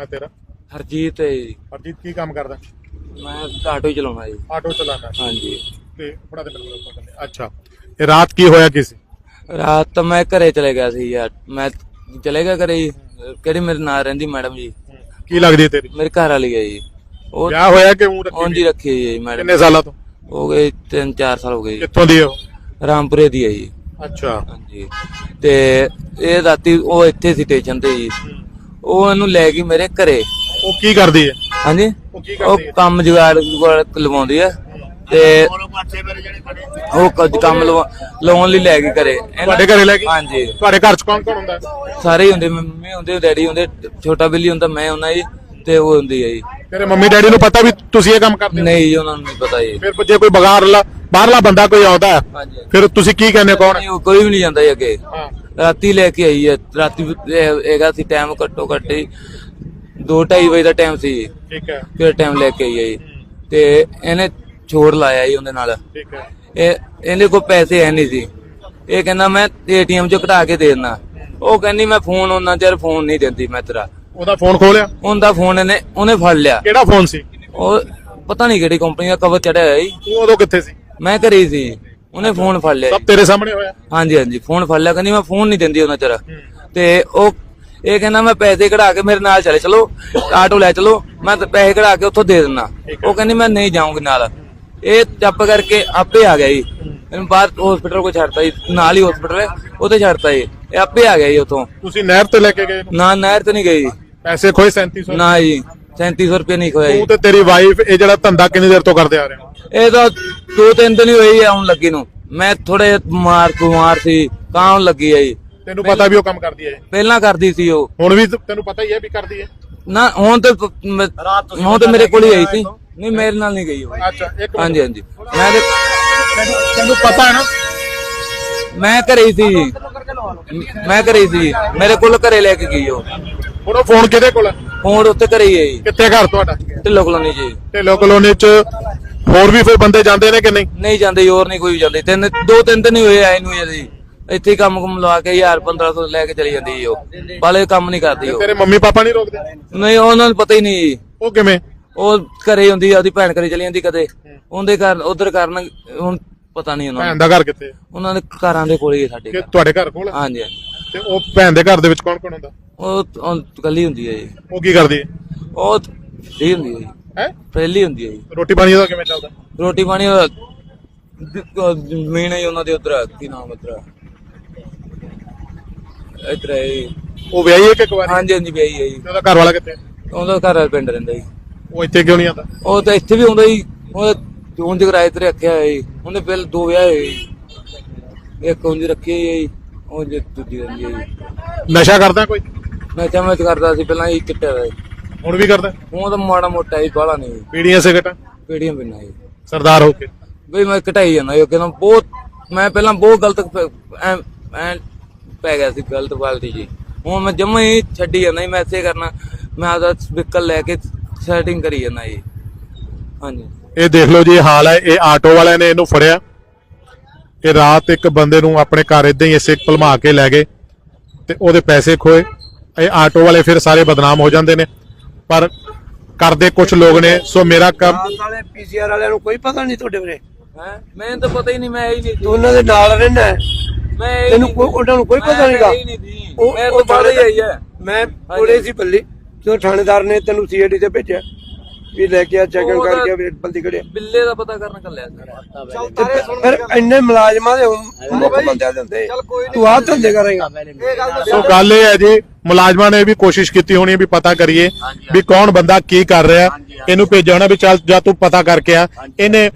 ਹੈ ਤੇਰਾ? ਹਰਜੀਤ ਹੈ ਜੀ। ਹਰਜੀਤ ਕੀ ਕੰਮ ਕਰਦਾ? ਮੈਂ ਆਟੋ ਹੀ ਚਲਾਉਣਾ ਜੀ। ਆਟੋ ਚਲਾਉਂਦਾ। ਹਾਂਜੀ। ਤੇ ਫੜਾ ਦੇ ਮੇਰੇ ਕੋਲ ਉੱਪਰ ਅੱਛਾ। ਇਹ ਰਾਤ ਕੀ ਹੋਇਆ ਕੀ ਸੀ? ਰਾਤ ਤਾਂ ਮੈਂ ਘਰੇ ਚਲੇ ਗਿਆ ਸੀ ਯਾਰ। ਮੈਂ ਚਲੇ ਗਿਆ ਘਰੇ ਜੀ। ਕਿਹੜੀ ਮੇਰੇ ਨਾਲ ਰਹਿੰਦੀ ਮੈਡਮ ਜੀ? ਕੀ ਲੱਗਦੀ ਹੈ ਤੇਰੀ? ਮੇਰੇ ਘਰ ਵਾਲੀ ਗਈ ਜੀ। ਉਹ ਵਿਆਹ ਹੋਇਆ ਕਿ ਉਂ ਰੱਖੀ ਉਂਝ ਹੀ ਰੱਖੀ ਹੋਈ ਹੈ ਜੀ ਮੈਡਮ। ਕਿੰਨੇ ਸਾਲਾਂ ਤੋਂ? ਹੋ ਗਏ 3-4 ਸਾਲ ਹੋ ਗਏ ਜੀ। ਕਿੱਥੋਂ ਦੀ ਹੈ ਉਹ? ਰਾਮਪੁਰੇ ਦੀ ਹੈ ਜੀ। ਅੱਛਾ। ਹਾਂਜੀ। ਤੇ ਇਹ ਰਾਤੀ ਉਹ ਇੱਥੇ ਸੀ ਸਟੇਸ਼ਨ ਤੇ ਜੀ। ਉਹ ਇਹਨੂੰ ਲੈ ਗਈ ਮੇਰੇ ਘਰੇ। ਉਹ ਕੀ ਕਰਦੀ ਹੈ? ਹਾਂਜੀ? ਉਹ ਕੀ ਉਹ ਕਰਦੀ ਹੈ? ਕੰਮ ਜੁਗਾੜ ਜੁਗਾੜ ਲਵਾਉਂਦੀ ਆ ਤੇ ਉਹ ਕੁਝ ਕੰਮ ਲਵਾ- ਲਈ ਲੈ ਗਈ ਘਰੇ। ਇਹਨਾਂ- ਤੁਹਾਡੇ ਘਰੇ ਲੈ ਗਈ? ਹਾਂਜੀ। ਤੁਹਾਡੇ ਘਰ ਚ ਕੌਣ ਕੌਣ ਹੁੰਦਾ? ਹੈ? ਸਾਰੇ ਹੀ ਹੁੰਦੇ। ਮੰਮੀ ਹੁੰਦੇ ਡੈਡੀ ਹੁੰਦੇ ਛੋਟਾ ਬਿੱਲੀ ਹੁੰਦਾ ਮੈਂ ਹੁੰਦਾ ਜੀ ਤੇ ਉਹ ਹੁੰਦੀ ਹੈ ਜੀ। ਤੇਰੇ ਮੰਮੀ ਡੈਡੀ ਨੂੰ ਪਤਾ ਵੀ ਤੁਸੀਂ ਇਹ ਕੰਮ ਕਰਦੇ ਹੋ? ਨਹੀਂ ਜੀ ਉਹਨਾਂ ਨੂੰ ਨਹੀਂ ਪਤਾ ਜੀ। ਫਿਰ ਜੇ ਕੋਈ ਬਗਾਰਲਾ ਬਾਹਰਲਾ ਬੰਦਾ ਕੋਈ ਆਉਂਦਾ ਹੈ, ਹਾਂਜੀ। ਫਿਰ ਤੁਸੀਂ ਕੀ ਕਹਿੰਦੇ ਹੋ, ਕੌਣ ਹੈ? ਨਹੀਂ, ਉਹ ਕੋਈ ਵੀ ਨਹੀਂ ਜਾਂਦਾ ਜੀ ਅੱਗੇ। ਹਾਂ। ਰਾਤੀ ਲੈ ਕੇ ਆਈ ਹੈ। ਰਾਤੀ ਹੈਗਾ ਸੀ ਟਾਈਮ ਘੱਟੋ ਘੱਟ ਹੀ 2:30 ਵਜੇ ਦਾ ਟਾਈਮ ਸੀ। ਠੀਕ ਹੈ। ਫਿਰ ਟਾਈਮ ਲੈ ਕੇ ਆਈ ਹੈ ਜੀ। ਤੇ ਇਹਨੇ ਛੋੜ ਲਾਇਆ ਜੀ ਉਹਦੇ ਨਾਲ। ਠੀਕ ਹੈ। ਇਹ ਇਹਦੇ ਕੋਲ ਪੈਸੇ ਹੈ ਨਹੀਂ ਸੀ। ਇਹ ਕਹਿੰਦਾ ਮੈਂ ਏਟੀਐਮ ਚੋਂ ਕਢਾ ਕੇ ਦੇ ਦਿੰਦਾ। ਉਹ ਕਹਿੰਦੀ ਮੈਂ ਫੋਨ ਉਹਨਾਂ ਚਿਰ ਫੋਨ ਨਹੀਂ ਦਿੰਦੀ ਮੈਂ ਤੇਰਾ। ਉਹਦਾ ਫੋਨ ਖੋਲਿਆ ਉਹਦਾ ਫੋਨ ਇਹਨੇ ਉਹਨੇ ਫੜ ਲਿਆ। ਕਿਹੜਾ ਫੋਨ ਸੀ? ਉਹ ਪਤਾ ਨਹੀਂ ਕਿਹੜੀ ਕੰਪਨੀ ਦਾ ਕਵਰ ਚੜਿਆ ਹੋਇਆ ਜੀ। ਤੂੰ ਉਦੋਂ ਕਿੱਥੇ ਸੀ? ਮੈਂ ਘਰੇ ਹੀ ਸੀ ਉਹਨੇ ਫੋਨ ਫੜ ਲਿਆ ਜੀ। ਸਭ ਤੇਰੇ ਸਾਹਮਣੇ ਹੋਇਆ? ਹਾਂਜੀ ਹਾਂਜੀ ਫੋਨ ਫੜ ਲਿਆ। ਕਹਿੰਦੀ ਮੈਂ ਫੋਨ ਨਹੀਂ ਦਿੰਦੀ ਉਹਨਾਂ ਚਿਰ ਤੇ ਉਹ ਇਹ ਕਹਿੰਦਾ ਮੈਂ ਪੈਸੇ ਕਢਾ ਕੇ ਮੇਰੇ ਨਾਲ ਚਲੇ। ਚਲੋ ਆਟੋ ਲੈ ਚਲੋ। ਮੈਂ ਤਾਂ ਪੈਸੇ ਕਢਾ ਕੇ ਉੱਥੋਂ ਦੇ ਦਿੰਦਾ। ਉਹ ਕਹਿੰਦੀ ਮੈਂ ਨਹੀਂ ਜਾਊਂਗੀ ਨਾਲ। ਇਹ ਚੱਪ ਕਰਕੇ ਆਪੇ ਆ ਗਿਆ ਜੀ। ਇਹਨੂੰ ਬਾਹਰ ਹਸਪੀਟਲ ਕੋ ਛੱਡਤਾ ਜੀ। ਨਾਲ ਹੀ ਹਸਪੀਟਲ ਹੈ ਉੱਥੇ ਛੱਡਤਾ ਜੀ। ਇਹ ਆਪੇ ਆ ਗਿਆ ਜੀ ਉੱਥੋਂ। ਤੁਸੀਂ ਨਹਿਰ ਤੇ ਲੈ ਕੇ ਗਏ ਇਹਨੂੰ? ਨਾ ਨਹਿਰ ਤੇ ਨਹੀਂ ਗਈ ਪੈਸੇ ਖੋਏ 3700 ਨਾ ਜੀ 3700 ਰੁਪਏ ਨਹੀਂ ਖੋਇਆ ਜੀ। ਤੂੰ ਤੇ ਤੇਰੀ ਵਾਈਫ ਇਹ ਜਿਹੜਾ ਧੰਦਾ ਕਿੰਨੀ ਦੇਰ ਤੋਂ ਕਰਦੇ ਆ ਰਹੇ ਹੋ? ਇਹ ਤਾਂ ਦੋ ਤਿੰਨ ਦਿਨ ਹੀ ਹੋਈ ਆ ਹੁਣ ਲੱਗੀ ਨੂੰ। ਮੈਂ ਥੋੜੇ ਮਾਰ ਬਿਮਾਰ ਸੀ ਤਾਂ ਹੁਣ ਲੱਗੀ ਆ ਜੀ। ਤੈਨੂੰ ਪਤਾ ਵੀ ਉਹ ਕੰਮ ਕਰਦੀ ਹੈ। ਪਹਿਲਾਂ ਕਰਦੀ ਸੀ ਉਹ। ਹੁਣ ਵੀ ਤੈਨੂੰ ਪਤਾ ਹੀ ਹੈ ਵੀ ਕਰਦੀ ਹੈ ਨਾ ਹੁਣ ਤੇ ਮੈਂ- ਹੁਣ ਤੇ ਮੇਰੇ ਕੋਲ ਹੀ ਆਈ ਸੀ। ਨਹੀਂ ਮੇਰੇ ਨਾਲ ਨਹੀਂ ਗਈ ਉਹ। ਅੱਛਾ ਇੱਕ ਹਾਂਜੀ ਹਾਂਜੀ। ਮੈਂ ਤੇ ਤੈਨੂੰ ਤੈਨੂੰ ਪਤਾ ਹੈ ਨਾ? ਮੈਂ ਘਰੇ ਹੀ ਸੀ ਮੈਂ ਘਰੇ ਹੀ ਸੀ ਮੇਰੇ ਕੋਲ ਘਰੇ ਲੈ ਕੇ ਗਈ ਉਹ। ਹੁਣ ਉਹ ਫੋਨ ਕਿਹਦੇ ਕੋਲ ਹੈ ਹੁਣ ਉੱਥੇ ਘਰੇ ਹੀ ਹੈ ਜੀ। ਕਿੱਥੇ ਘਰ ਤੁਹਾਡਾ? ਢਿੱਲੋ ਕਲੋਨੀ ਜੀ। ਢਿੱਲੋ ਕਲੋਨੀ ਚ ਹੋਰ ਵੀ ਫਿਰ ਬੰਦੇ ਜਾਂਦੇ ਨੇ ਕਿ ਨਹੀਂ? ਨਹੀਂ ਜਾਂਦੇ ਹੋਰ ਨਹੀਂ ਕੋਈ ਜਾਂਦੇ। ਤਿੰਨ ਦੋ ਤਿੰਨ ਦਿਨ ਹੀ ਹੋਏ ਆਏ ਨੂੰ ਜੀ ਇੱਥੇ ਹੀ ਕੰਮ ਕੁਮ ਲਵਾ ਕੇ 1000 1500 ਲੈ ਕੇ ਚਲੀ ਜਾਂਦੀ ਜੀ ਉਹ। ਬਾਲੇ ਕੰਮ ਨਹੀਂ ਕਰਦੀ ਉਹ। ਤੇਰੇ ਮੰਮੀ ਪਾਪਾ ਨਹੀਂ ਰੋਕਦੇ? ਨਹੀਂ ਉਹਨਾਂ ਨੂੰ ਪਤਾ ਹੀ ਨਹੀਂ। ਜੀ। ਉਹ ਕਿਵੇਂ? ਉਹ ਘਰੇ ਹੁੰਦੀ ਆ ਉਹਦੀ ਭੈਣ ਘਰੇ ਚਲੀ ਜਾਂਦੀ ਕਦੇ। ਉਹਦੇ ਘਰ ਉਧਰ ਕਰਨ ਹੁਣ ਪਤਾ ਨਹੀਂ ਉਹਨਾਂ ਭੈਣ ਦਾ ਘਰ ਕਿੱਥੇ ਹੈ ਉਹਨਾਂ ਦੇ ਘਰਾਂ ਦੇ ਕੋਲ ਹੀ ਸਾਡੇ ਕਿ ਘਰ। ਤੁਹਾਡੇ ਘਰ ਕੋਲ ਹੈ? ਹਾਂਜੀ। ਹਾਂਜੀ ਤੇ ਉਹ ਭੈਣ ਦੇ ਘਰ ਦੇ ਵਿੱਚ ਕੌਣ ਕੌਣ ਹੁੰਦਾ? ਉਹ ਉਹ ਇਕੱਲੀ ਹੁੰਦੀ ਹੈ ਜੀ। ਉਹ ਕੀ ਕਰਦੀ ਹੈ ਉਹ ਫ੍ਰੀ ਹੁੰਦੀ ਹੈ ਜੀ। ਹੈ? ਪਹਿਲੀ ਹੁੰਦੀ ਹੈ ਜੀ। ਰੋਟੀ ਪਾਣੀ ਦਾ ਕਿਵੇਂ ਚੱਲਦਾ? ਰੋਟੀ ਪਾਣੀ ਜ਼ਮੀਨ ਹੈ ਜੀ ਉਹਨਾਂ ਦੇ ਉਧਰ ਕੀ ਨਾਮ ਉਧਰ ਇਧਰ ਹੈ ਜੀ। ਉਹ ਵਿਆਹੀ ਹੈ ਕਿ ਕੁਆਰੀ ਹਾਂਜੀ ਹਾਂਜੀ ਵਿਆਹੀ ਹੈ ਜੀ। ਉਹਦਾ ਘਰ ਵਾਲਾ ਕਿੱਥੇ? ਉਹਦਾ ਘਰ ਵਾਲਾ ਪਿੰਡ ਰਹਿੰਦਾ ਜੀ। ਉਹ ਇੱਥੇ ਕਿਉਂ ਨਹੀਂ ਆਉਂਦਾ? ਉਹ ਤਾਂ ਇੱਥੇ ਵੀ ਹੁੰਦਾ ਜੀ। ਉਹ ਜੂਨ ਦੇ ਕਿਰਾਏ ਤੇ ਰੱਖਿਆ ਹੋਇਆ ਜੀ। ਉਹਨੇ ਪਹਿਲ ਦੋ ਵਿਆਹ ਹੋਏ ਜੀ। ਇੱਕ ਉਂਝ ਰੱਖੀ ਹੈ ਜੀ ਉਹ ਜੇ ਦੂਜੀ ਰਹਿੰਦੀ ਹੈ ਜੀ। ਨਸ਼ਾ ਕਰਦਾ ਕੋਈ? ਮੈਂ ਚਮਚ ਕਰਦਾ ਸੀ ਪਹਿਲਾਂ ਹੀ ਚਿੱਟਾ ਦਾ ਜੀ। ਹੁਣ ਵੀ ਕਰਦਾ? ਉਹ ਤਾਂ ਮਾੜਾ ਮੋਟਾ ਹੀ ਬਾਹਲਾ ਨਹੀਂ। ਪੀੜੀਆਂ ਸਿਗਰਟਾਂ ਪੀੜੀਆਂ ਪਿੰਨਾ ਜੀ। ਸਰਦਾਰ ਹੋ ਕੇ? ਬਈ ਮੈਂ ਘਟਾਈ ਜਾਂਦਾ ਇਹ ਕਹਿੰਦਾ ਬਹੁਤ ਮੈਂ ਪਹਿਲਾਂ ਬਹੁਤ ਗਲਤ ਐਂ ਐਂ ਪੈ ਗਿਆ ਸੀ ਗਲਤ ਬਾਲਟੀ ਜੀ। ਹੁਣ ਮੈਂ ਜਮਾ ਹੀ ਛੱਡੀ ਜਾਂਦਾ ਜੀ ਮੈਂ ਐਸੇ ਕਰਨਾ ਮੈਂ ਆਦਾ ਵਹੀਕਲ ਲੈ ਕੇ ਸੈਟਿੰਗ ਕਰੀ ਜਾਂਦਾ ਜੀ। ਹਾਂਜੀ। ਇਹ ਦੇਖ ਲਓ ਜੀ ਹਾਲ ਹੈ ਇਹ ਆਟੋ ਵਾਲਿਆਂ ਨੇ ਇਹਨੂੰ ਫੜਿਆ। ਇਹ ਰਾਤ ਇੱਕ ਬੰਦੇ ਨੂੰ ਆਪਣੇ ਘਰ ਇਦਾਂ ਹੀ ਇਸੇ ਭਲਮਾ ਕੇ ਲੈ ਗਏ ਤੇ ਉਹਦੇ ਪੈਸੇ ਖੋਏ। ਇਹ ਆਟੋ ਵਾਲੇ ਫਿਰ ਸਾਰੇ ਬਦਨਾਮ ਹੋ ਜਾਂਦੇ ਨੇ। ਪਰ ਕਰਦੇ ਕੁਝ ਲੋਕ ਨੇ ਸੋ ਮੇਰਾ ਕੰਮ ਰਾਤ ਵਾਲੇ ਪੀਸੀਆਰ ਵਾਲਿਆਂ ਨੂੰ ਕੋਈ ਪਤਾ ਨਹੀਂ ਤੁਹਾਡੇ ਬਾਰੇ ਹੈ? ਮੈਨੂੰ ਤਾਂ ਪਤਾ ਹੀ ਨਹੀਂ ਮੈਂ ਹੀ ਨਹੀਂ ਤੂੰ ਉਹਨਾਂ ਦੇ ਨਾਲ ਰਹਿਣਾ ਹੈ। ਮੈਂ ਹੀ ਤੈਨੂੰ ਨਹੀਂ ਕੋਈ ਸੀ। ਉਹਨਾਂ ਨੂੰ ਕੋਈ ਪਤਾ ਮੈਂ ਨਹੀਂਗਾ। ਹੀ ਨਹੀਂ ਸੀ। ਮੈਂ ਤਾਂ ਬਾਹਰ ਹੀ ਆਈ ਹੈ। ਮੈਂ ਕੋਲੇ ਸੀ ਬੱਲੀ ਜਦੋਂ ਥਾਣੇਦਾਰ ਨੇ ਤੈਨੂੰ ਸੀਆਈਡੀ ਤੇ ਭੇਜਿਆ। ਵੀ ਲੈ ਕੇ ਆ ਚੈਕਿੰਗ ਕਰਕੇ ਵੀ ਬੰਦੀ ਕੜਿਆ ਬਿੱਲੇ ਦਾ ਪਤਾ ਕਰਨ ਕੱਲਿਆ ਫਿਰ ਇੰਨੇ ਮੁਲਾਜ਼ਮਾਂ ਦੇ ਮੁੱਖ ਬੰਦਿਆਂ ਦੇ ਹੁੰਦੇ। ਤੂੰ ਆਹ ਧੰਦੇ ਕਰੇਗਾ ਸੋ ਗੱਲ ਇਹ ਹੈ ਜੀ ਮੁਲਾਜ਼ਮਾਂ ਨੇ ਵੀ ਕੋਸ਼ਿਸ਼ ਕੀਤੀ ਹੋਣੀ ਵੀ ਪਤਾ ਕਰੀਏ ਵੀ ਕੌਣ ਬੰਦਾ ਕੀ ਕਰ ਰਿਹਾ। ਇਹਨੂੰ ਭੇਜਿਆ ਹੋਣਾ ਵੀ ਚੱਲ ਜਾ ਤੂੰ ਪਤਾ ਕਰਕੇ ਆ। ਇਹਨੇ